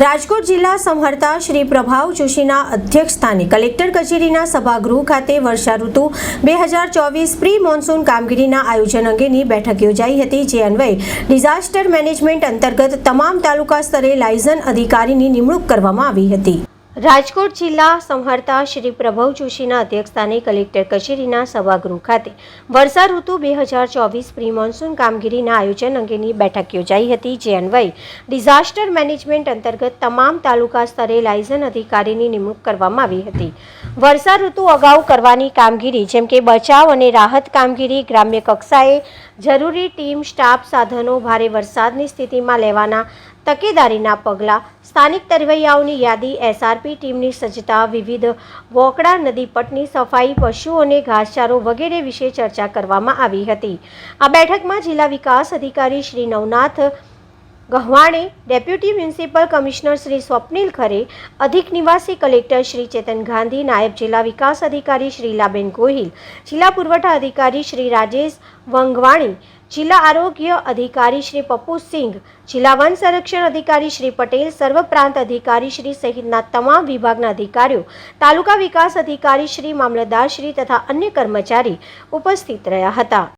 રાજકોટ જિલ્લા સંહર્તા શ્રી પ્રભાવ જોશીના અધ્યક્ષસ્થાને કલેક્ટર કચેરીના સભાગૃહ ખાતે વર્ષા ઋતુ બે હજાર ચોવીસ પ્રી મોન્સૂન કામગીરીના આયોજન અંગેની બેઠક યોજાઈ હતી, જે અન્વયે ડિઝાસ્ટર મેનેજમેન્ટ અંતર્ગત તમામ તાલુકા સ્તરે લાયઝન અધિકારીની નિમણૂક કરવામાં આવી હતી. રાજકોટ જિલ્લા સંહર્તા શ્રી પ્રભવ જોશીના અધ્યક્ષસ્થાને કલેક્ટર કચેરીના સભાગૃહ ખાતે વર્ષા ઋતુ બે હજાર ચોવીસ પ્રી મોન્સૂન કામગીરીના આયોજન અંગેની બેઠક યોજાઈ હતી, જે અન્વયે ડિઝાસ્ટર મેનેજમેન્ટ અંતર્ગત તમામ તાલુકા સ્તરે લાયઝન અધિકારીની નિમણૂક કરવામાં આવી હતી. વર્ષા ઋતુ અગાઉ કરવાની કામગીરી, જેમ કે બચાવ અને રાહત કામગીરી, ગ્રામ્ય કક્ષાએ જરૂરી ટીમ, સ્ટાફ, સાધનો, ભારે વરસાદની સ્થિતિમાં લેવાના તકેદારીના પગલાં. સ્થાનિક તરવૈયાઓની યાદી એસઆરપી ટીમની સજ્જતા, વિવિધ વોકડા નદી પટની સફાઈ, પશુઓને ઘાસચારો વગેરે વિશે ચર્ચા કરવામાં આવી હતી. આ બેઠકમાં જિલ્લા વિકાસ અધિકારી Shri Navnath Gahvane deputy municipal commissioner Shri Swapnil Khare અધિક નિવાસી કલેક્ટર શ્રી ચેતન ગાંધી, નાયબ જિલ્લા વિકાસ અધિકારી શ્રી લાબેન ગોહિલ, જિલ્લા પુરવઠા અધિકારી શ્રી રાજેશ વંગવાણી, જિલ્લા આરોગ્ય અધિકારી શ્રી પપ્પુ સિંઘ, જિલ્લા વન સંરક્ષણ અધિકારી શ્રી પટેલ, સર્વ પ્રાંત અધિકારી શ્રી સહિતના તમામ વિભાગના અધિકારીઓ, તાલુકા વિકાસ અધિકારી શ્રી મામલતદાર શ્રી તથા અન્ય કર્મચારી ઉપસ્થિત રહ્યા હતા.